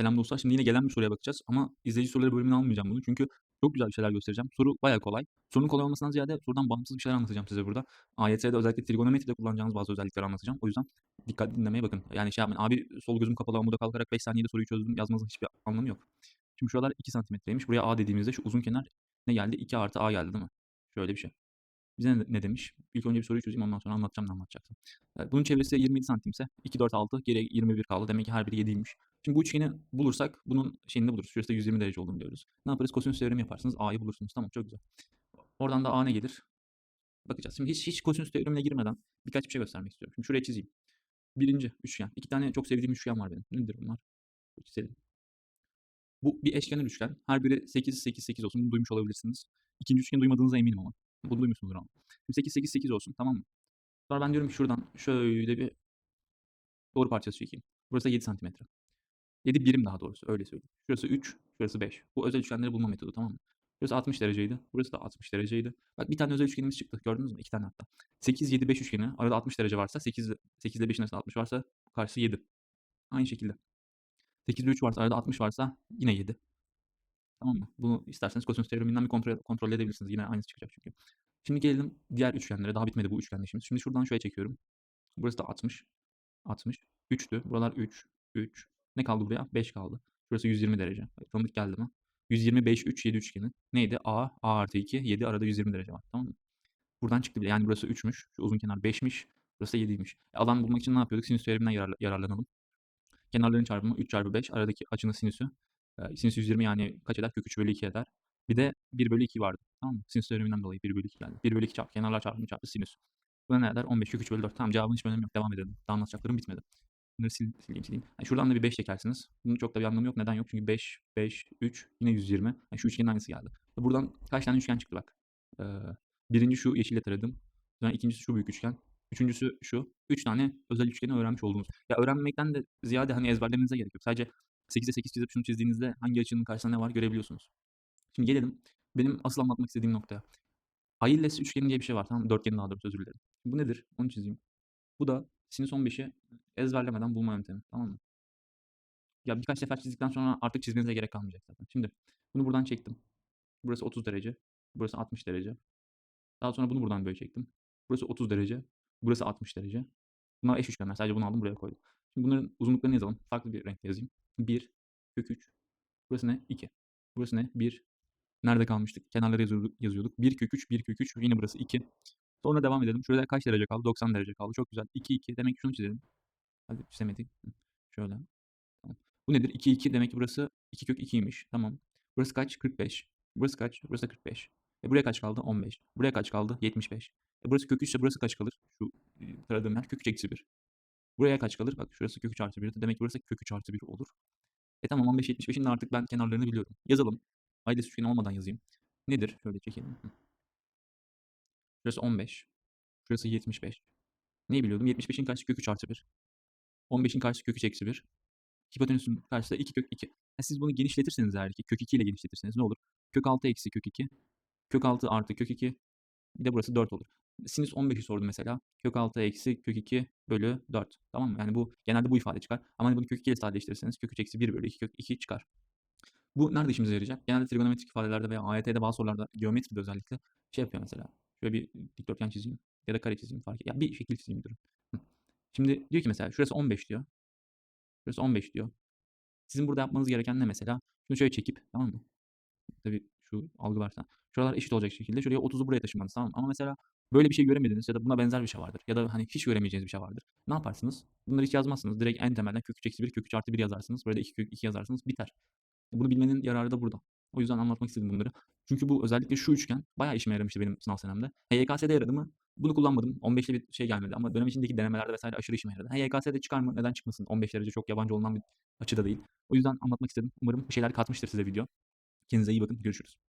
Selam dostlar. Şimdi yine gelen bir soruya bakacağız ama izleyici soruları bölümüne almayacağım bunu. Çünkü çok güzel bir şeyler göstereceğim. Soru bayağı kolay. Sorunun kolay olmasından ziyade sorudan bağımsız bir şeyler anlatacağım size burada. AYT'de özellikle trigonometride kullanacağınız bazı özellikleri anlatacağım. O yüzden dikkatli dinlemeye bakın. Yani şey yapmayın. Abi sol gözüm kapalı amuda kalkarak 5 saniyede soruyu çözdüm yazmanızın hiçbir anlamı yok. Şimdi şuralar 2 santimetreymiş. Buraya A dediğimizde şu uzun kenar ne geldi? 2 artı A geldi değil mi? Şöyle bir şey. Bize ne, demiş? İlk önce bir soruyu çözeyim ondan sonra anlatacağım ne anlatacaksın. Evet, bunun çevresi 27 santimse 2, 4, 6 geriye 21 kaldı. Demek ki her biri 7'ymiş. Şimdi bu üçgeni bulursak bunun şeyini de buluruz. Şurası da 120 derece olduğunu biliyoruz. Ne yaparız? Kosinüs teoremi yaparsınız. A'yı bulursunuz. Tamam çok güzel. Oradan da A ne gelir? Bakacağız. Şimdi hiç, hiç kosinüs teoremine girmeden birkaç bir şey göstermek istiyorum. Şimdi şuraya çizeyim. Birinci üçgen. İki tane çok sevdiğim üçgen var benim. Nedir bunlar? Çizelim. Bu bir eşkenar üçgen. Her biri 8, 8, 8 olsun. Bunu duymuş olabilirsiniz. İkinci üçgeni duymadığınıza eminim ama. Bunu duymuşsunuzdur ama. Şimdi 8, 8, 8 olsun tamam mı? Sonra ben diyorum ki şuradan şöyle bir doğru parçası çekeyim. Burası 7 santimetre. 7 birim daha doğrusu öyle söyleyeyim. Şurası 3, şurası 5. Bu özel üçgenleri bulma metodu tamam mı? Burası 60 dereceydi. Burası da 60 dereceydi. Bak bir tane özel üçgenimiz çıktı. Gördünüz mü? İki tane hatta. 8, 7, 5 üçgeni. Arada 60 derece varsa 8, 8 ile 5'in arasında 60 varsa karşısı 7. Aynı şekilde. 8 ile 3 varsa arada 60 varsa yine 7. Tamam mı? Bunu isterseniz kosinüs teoreminden bir kontrol, kontrol edebilirsiniz. Yine aynısı çıkacak çünkü. Şimdi gelelim diğer üçgenlere. Daha bitmedi bu üçgen işimiz. Şimdi şuradan şöyle çekiyorum. Burası da 60. 60. 3'tü. Buralar 3. 3. Ne kaldı buraya? 5 kaldı. Şurası 120 derece. Tanıdık geldi mi? 125, 3, 7 üçgeni. Neydi? A, A artı 2, 7 arada 120 derece var. Tamam mı? Buradan çıktı bile. Yani burası 3'müş. Şu uzun kenar 5'miş. Burası da 7'ymiş. E, alan bulmak için ne yapıyorduk? Sinüs teoreminden yararla- yararlanalım. Kenarların çarpımı 3 çarpı 5. Aradaki açının sinüsü. Sinüs 120 yani kaç eder? Kök 3 bölü 2 eder. Bir de 1 bölü 2 vardı. Tamam mı? Sinüs teoreminden dolayı 1 bölü 2 geldi. 1 bölü 2 çarpı kenarlar çarpımı çarpı sinüs. Bu ne eder? 15 kök 3 bölü 4. Tamam cevabın hiçbir önemi yok. Devam edelim. Daha anlatacaklarım bitmedi. Bunları sil, sileyim sileyim. Yani şuradan da bir 5 çekersiniz. Bunun çok da bir anlamı yok. Neden yok? Çünkü 5, 5, 3 yine 120. Yani şu üçgenin aynısı geldi. Buradan kaç tane üçgen çıktı bak. Ee, birinci şu yeşille taradım. Sonra ikincisi şu büyük üçgen. Üçüncüsü şu. Üç tane özel üçgeni öğrenmiş oldunuz. Ya öğrenmekten de ziyade hani ezberlemenize gerek yok. Sadece 8'e 8 çizip şunu çizdiğinizde hangi açının karşısında ne var görebiliyorsunuz. Şimdi gelelim benim asıl anlatmak istediğim noktaya. Ailles üçgeni diye bir şey var tamam? Dörtgeni daha doğrusu özür dilerim. Bu nedir? Onu çizeyim. Bu da sinüs 15'i ezberlemeden bulma yöntemi. Tamam mı? Ya birkaç sefer çizdikten sonra artık çizmenize gerek kalmayacak zaten. Şimdi bunu buradan çektim. Burası 30 derece. Burası 60 derece. Daha sonra bunu buradan böyle çektim. Burası 30 derece. Burası 60 derece. Bunlar eş üçgenler. Sadece bunu aldım buraya koydum. Şimdi bunların uzunluklarını yazalım. Farklı bir renkle yazayım. 1, kök 3. Burası ne? 2. Burası ne? 1. Nerede kalmıştık? Kenarlara yazıyorduk. yazıyorduk. 1 kök 3, 1 kök 3. Yine burası 2. Sonra devam edelim. Şurada kaç derece kaldı? 90 derece kaldı. Çok güzel. 2, 2. Demek ki şunu çizelim. Hadi çizemedik. Şöyle. Bu nedir? 2, 2. Demek ki burası 2 kök 2'ymiş. Tamam. Burası kaç? 45. Burası kaç? Burası da 45. E buraya kaç kaldı? 15. Buraya kaç kaldı? 75. E burası kök 3 ise burası kaç kalır? Şu e, taradığım yer kök 3 eksi 1. Buraya kaç kalır? Bak şurası kök 3 artı 1. Demek ki burası kök 3 artı 1 olur. E tamam 15 75'in de artık ben kenarlarını biliyorum. Yazalım. Ailesi üçgeni olmadan yazayım. Nedir? Şöyle çekelim. Şurası 15. Şurası 75. Neyi biliyordum? 75'in karşısı kök 3 artı 1. 15'in karşısı kök 3 eksi 1. Hipotenüsün karşısı da 2 kök 2. Ha, siz bunu genişletirseniz eğer ki kök 2 ile genişletirseniz ne olur? Kök 6 eksi kök 2. Kök 6 artı kök 2. Bir de burası 4 olur. Sinüs 15'i sordu mesela. Kök 6 eksi kök 2 bölü 4. Tamam mı? Yani bu genelde bu ifade çıkar. Ama hani bunu kök 2 ile sadeleştirirseniz kök 3 eksi 1 bölü 2 kök 2 çıkar. Bu nerede işimize yarayacak? Genelde trigonometrik ifadelerde veya AYT'de bazı sorularda geometride özellikle şey yapıyor mesela. Şöyle bir dikdörtgen çizeyim ya da kare çizeyim fark et. Ya bir şekil çizeyim diyorum. Şimdi diyor ki mesela şurası 15 diyor. Şurası 15 diyor. Sizin burada yapmanız gereken ne mesela? Şunu şöyle çekip tamam mı? Tabii şu algılarsan. Şuralar eşit olacak şekilde şuraya 30'u buraya taşımanız tamam mı? Ama mesela böyle bir şey göremediniz ya da buna benzer bir şey vardır. Ya da hani hiç göremeyeceğiniz bir şey vardır. Ne yaparsınız? Bunları hiç yazmazsınız. Direkt en temelden kök 3 eksi 1 kök 3 artı 1 yazarsınız. Böyle 2 kök 2 yazarsınız. Biter. Bunu bilmenin yararı da burada. O yüzden anlatmak istedim bunları. Çünkü bu özellikle şu üçgen bayağı işime yaramıştı benim sınav senemde. HYKS'de yaradı mı? Bunu kullanmadım. 15'te bir şey gelmedi ama dönem içindeki denemelerde vesaire aşırı işime yaradı. HYKS'de çıkar mı? Neden çıkmasın? 15 derece çok yabancı olunan bir açıda değil. O yüzden anlatmak istedim. Umarım bir şeyler katmıştır size video. Kendinize iyi bakın. Görüşürüz.